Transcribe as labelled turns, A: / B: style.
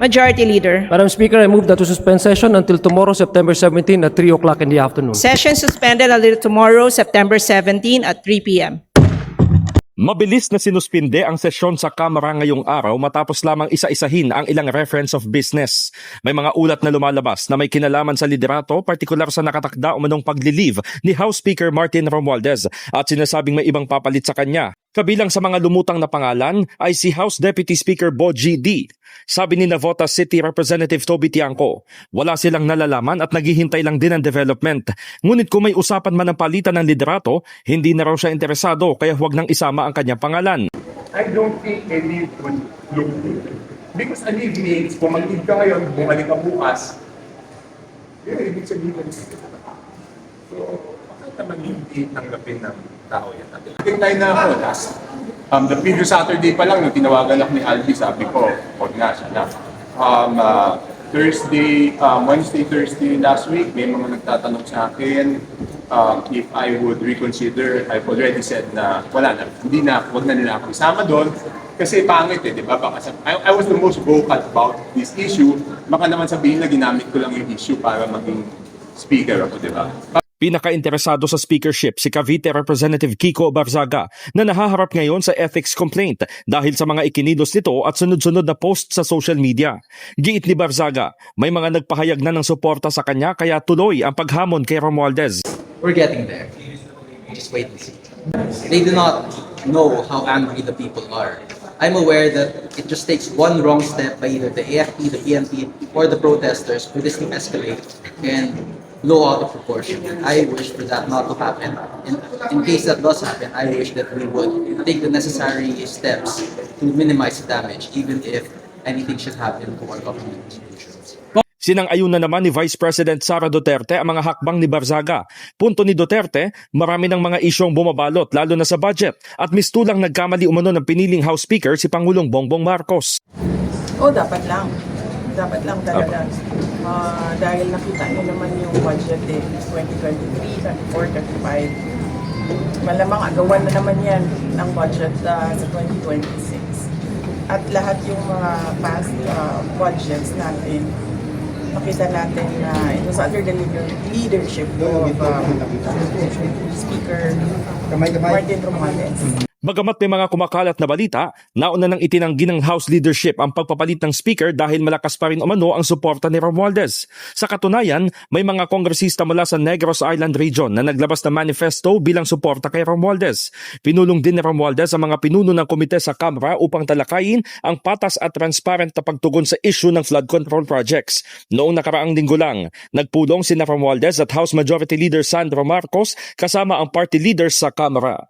A: Majority Leader.
B: Madam Speaker, I move that to suspend session until tomorrow, September 17 at 3 o'clock in the afternoon.
A: Session suspended until tomorrow, September 17 at 3 p.m.
C: Mabilis na sinuspinde ang sesyon sa Kamara ngayong araw matapos lamang isa-isahin ang ilang reference of business. May mga ulat na lumalabas na may kinalaman sa liderato, partikular sa nakatakda umanong pagli-leave ni House Speaker Martin Romualdez at sinasabing may ibang papalit sa kanya. Kabilang sa mga lumutang na pangalan ay si House Deputy Speaker Bo G.D. Sabi ni Navota City Representative Toby Tiangco, wala silang nalalaman at naghihintay lang din ang development. Ngunit kung may usapan man ng palitan ng liderato, hindi na raw siya interesado kaya huwag nang isama ang kanyang pangalan.
D: I don't think a leave would look good. Because a leave means, kung mag-leave ka ngayon, bumalik ka bukas, yun, ibig sabihin ko So, bakit naman hindi tanggapin ng tao yan? Ating tayo na ako, last, um, the previous Saturday pa lang, nung tinawagan ako ni Albi, sabi ko, huwag na, siya na. Um, uh, Thursday, um, Wednesday, Thursday last week, may mga nagtatanong sa akin um, if I would reconsider. I've already said na wala na, hindi na, huwag na nila ako isama doon. Kasi pangit eh, di ba? Baka sa, I, I was the most vocal about this issue. Baka naman sabihin na ginamit ko lang yung issue para maging speaker ako, di ba?
C: Pinaka-interesado sa speakership si Cavite Representative Kiko Barzaga na nahaharap ngayon sa ethics complaint dahil sa mga ikinilos nito at sunod-sunod na post sa social media. Giit ni Barzaga, may mga nagpahayag na ng suporta sa kanya kaya tuloy ang paghamon kay Romualdez.
E: We're getting there. Just wait and see. They do not know how angry the people are. I'm aware that it just takes one wrong step by either the AFP, the PNP, or the protesters for this to escalate and blow out of proportion. I wish for that not to happen. In, in case that does happen, I wish that we would take the necessary steps to minimize the damage, even if anything should happen to our government institutions.
C: Sinang-ayun na naman ni Vice President Sara Duterte ang mga hakbang ni Barzaga. Punto ni Duterte, marami ng mga isyong bumabalot lalo na sa budget at mistulang nagkamali umano ng piniling House Speaker si Pangulong Bongbong Marcos.
F: Oo, dapat lang. Dapat lang talaga. Ah, dahil nakita niyo naman yung budget eh, 2023, 24, 25. Malamang agawan na naman yan ng budget ah, sa 2026. At lahat yung mga past ah, budgets natin, nakita natin na it was under the leader- leadership of um, Speaker Martin Romualdez.
C: Bagamat may mga kumakalat na balita, nauna nang itinanggi ng House leadership ang pagpapalit ng Speaker dahil malakas pa rin umano ang suporta ni Romualdez. Sa katunayan, may mga kongresista mula sa Negros Island region na naglabas ng manifesto bilang suporta kay Romualdez. Pinulong din ni Romualdez ang mga pinuno ng komite sa Kamara upang talakayin ang patas at transparent na pagtugon sa issue ng flood control projects. Noong nakaraang linggo lang, nagpulong si Romualdez at House Majority Leader Sandro Marcos kasama ang party leaders sa Kamara.